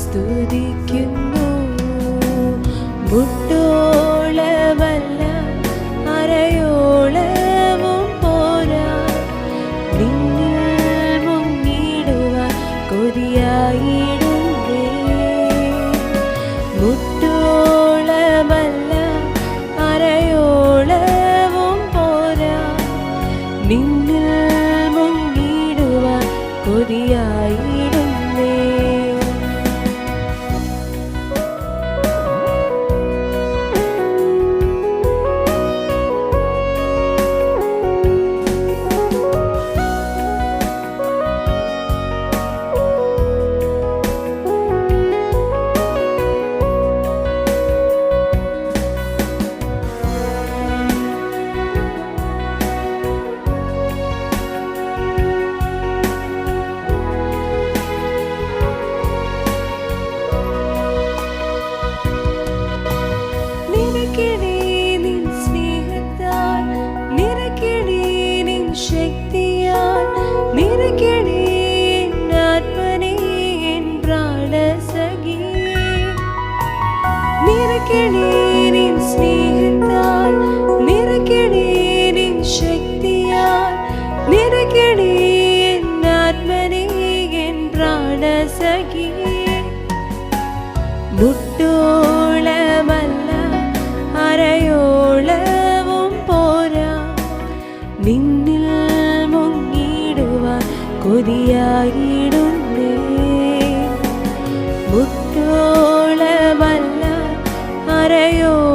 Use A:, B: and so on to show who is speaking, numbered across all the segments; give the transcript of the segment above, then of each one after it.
A: സ്തുതിക്കുന്നു. മുട്ടോളമല്ല അരയോളവും പോരാ നിന്നിൽ മുങ്ങിടുവാൻ കൊതിയായിടുന്നേ. മുട്ടോളമല്ല നിന്നിൽ മുങ്ങിടുവാൻ കൊതിയായിടുന്നേ നിനക്കിടേ നിൻ സ്നേഹത്താൽ നിനക്കിടേ നിൻ ശക്തിയാൽ എൻ മുട്ടോളമല്ല അരയോളവും പോരാ. നിന്നിൽ മുങ്ങിടുവാൻ കൊതിയായിടുന്നേ അരയോളവും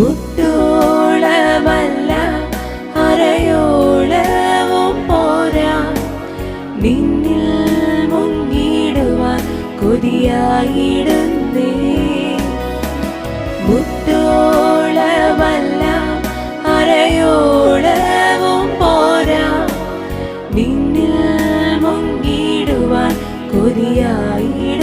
A: മുട്ടോളമല്ല അരയോളവും പോരാ. നിന്നിൽ മുങ്ങിടുവാൻ കൊതിയായിടുന്നേ. മുട്ടോളമല്ല അരയോളവും പോരാ. നിന്നിൽ മുങ്ങിടുവാൻ കൊതിയായിടും